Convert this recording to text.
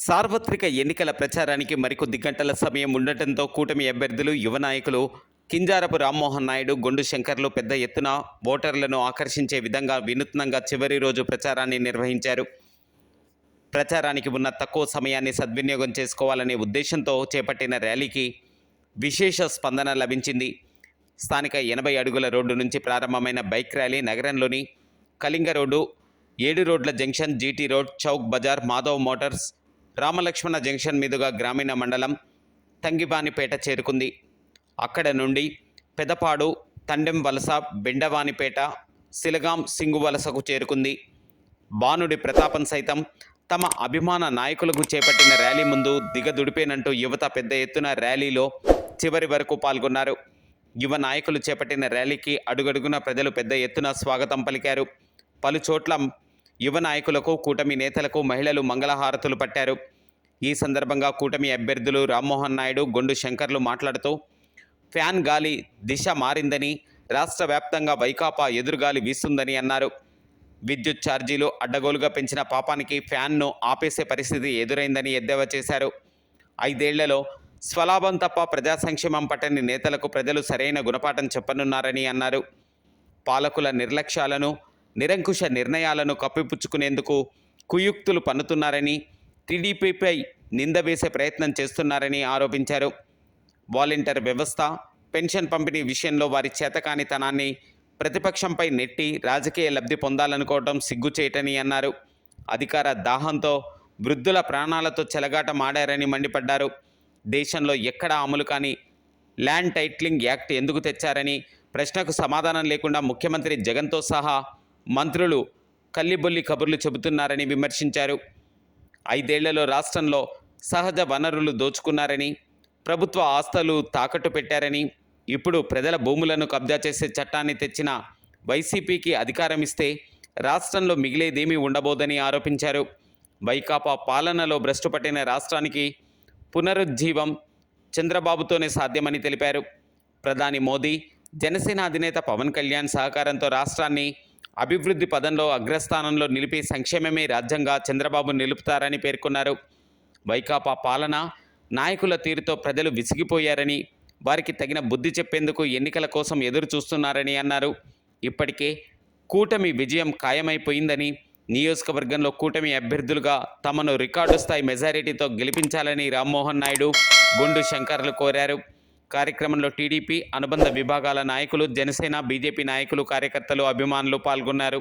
సార్వత్రిక ఎన్నికల ప్రచారానికి మరికొద్ది గంటల సమయం ఉండటంతో కూటమి అభ్యర్థులు యువ నాయకులు కింజారపు రామ్మోహన్ నాయుడు గొండు శంకర్లు పెద్ద ఎత్తున ఓటర్లను ఆకర్షించే విధంగా వినూత్నంగా చివరి రోజు ప్రచారాన్ని నిర్వహించారు. ప్రచారానికి ఉన్న తక్కువ సమయాన్ని సద్వినియోగం చేసుకోవాలనే ఉద్దేశంతో చేపట్టిన ర్యాలీకి విశేష స్పందన లభించింది. స్థానిక ఎనభై అడుగుల రోడ్డు నుంచి ప్రారంభమైన బైక్ ర్యాలీ నగరంలోని కళింగ రోడ్డు ఏడు రోడ్ల junction GT road chowk Bazar Madhav motors Ramalakshmana junction మీదుగా గ్రామీణ మండలం తంగిబానిపేట చేరుకుంది. అక్కడ నుండి పెదపాడు తండెం వలస బెండవానిపేట సిలగాం సింగు వలసకు చేరుకుంది. బానుడి ప్రతాపం సైతం తమ అభిమాన నాయకులకు చేపట్టిన ర్యాలీ ముందు దిగదుడిపేనంటూ యువత పెద్ద ఎత్తున ర్యాలీలో చివరి వరకు పాల్గొన్నారు. యువ నాయకులు చేపట్టిన ర్యాలీకి అడుగడుగున ప్రజలు పెద్ద ఎత్తున స్వాగతం పలికారు. పలు చోట్ల యువ నాయకులకు కూటమి నేతలకు మహిళలు మంగళహారతులు పట్టారు. ఈ సందర్భంగా కూటమి అభ్యర్థులు రామ్మోహన్ నాయుడు గొండు శంకర్లు మాట్లాడుతూ ఫ్యాన్ గాలి దిశ మారిందని రాష్ట్ర వ్యాప్తంగా వైకాపా ఎదురుగాలి వీస్తుందని అన్నారు. విద్యుత్ ఛార్జీలు అడ్డగోలుగా పెంచిన పాపానికి ఫ్యాన్ను ఆపేసే పరిస్థితి ఎదురైందని ఎద్దేవా చేశారు. ఐదేళ్ళలో స్వలాభం తప్ప ప్రజా సంక్షేమం పట్టని నేతలకు ప్రజలు సరైన గుణపాఠం చెప్పనున్నారని అన్నారు. పాలకుల నిర్లక్ష్యాలను నిరంకుశ నిర్ణయాలను కప్పిపుచ్చుకునేందుకు కుయుక్తులు పన్నుతున్నారని టీడీపీపై నింద వేసే ప్రయత్నం చేస్తున్నారని ఆరోపించారు. వాలంటీర్ వ్యవస్థ పెన్షన్ పంపిణీ విషయంలో వారి చేతకానితనాన్ని ప్రతిపక్షంపై నెట్టి రాజకీయ లబ్ధి పొందాలనుకోవడం సిగ్గుచేయటని అన్నారు. అధికార దాహంతో వృద్ధుల ప్రాణాలతో చెలగాట మాడారని మండిపడ్డారు. దేశంలో ఎక్కడా అమలు కాని ల్యాండ్ టైట్లింగ్ యాక్ట్ ఎందుకు తెచ్చారని ప్రశ్నకు సమాధానం లేకుండా ముఖ్యమంత్రి జగన్తో సహా మంత్రులు కల్లిబొల్లి కబుర్లు చెబుతున్నారని విమర్శించారు. ఐదేళ్ళలో రాష్ట్రంలో సహజ వనరులు దోచుకున్నారని ప్రభుత్వ ఆస్తులు తాకట్టు పెట్టారని ఇప్పుడు ప్రజల భూములను కబ్జా చేసే చట్టాన్ని తెచ్చిన వైసీపీకి అధికారం ఇస్తే రాష్ట్రంలో మిగిలేదేమీ ఉండబోదని ఆరోపించారు. వైకాపా పాలనలో భ్రష్టుపట్టిన రాష్ట్రానికి పునరుజ్జీవం చంద్రబాబుతోనే సాధ్యమని తెలిపారు. ప్రధాని మోదీ జనసేన అధినేత పవన్ కళ్యాణ్ సహకారంతో రాష్ట్రాన్ని అభివృద్ధి పదంలో అగ్రస్థానంలో నిలిపి సంక్షేమమే రాజ్యంగా చంద్రబాబు నిలుపుతారని పేర్కొన్నారు. వైకాపా పాలన నాయకుల తీరుతో ప్రజలు విసిగిపోయారని వారికి తగిన బుద్ధి చెప్పేందుకు ఎన్నికల కోసం ఎదురు చూస్తున్నారని అన్నారు. ఇప్పటికే కూటమి విజయం ఖాయమైపోయిందని నియోజకవర్గంలో కూటమి అభ్యర్థులుగా తమను రికార్డు స్థాయి మెజారిటీతో గెలిపించాలని రామ్మోహన్ నాయుడు గుండు శంకర్లు కోరారు. కార్యక్రమంలో టీడీపీ అనుబంధ విభాగాల నాయకులు జనసేన బీజేపీ నాయకులు కార్యకర్తలు అభిమానులు పాల్గొన్నారు.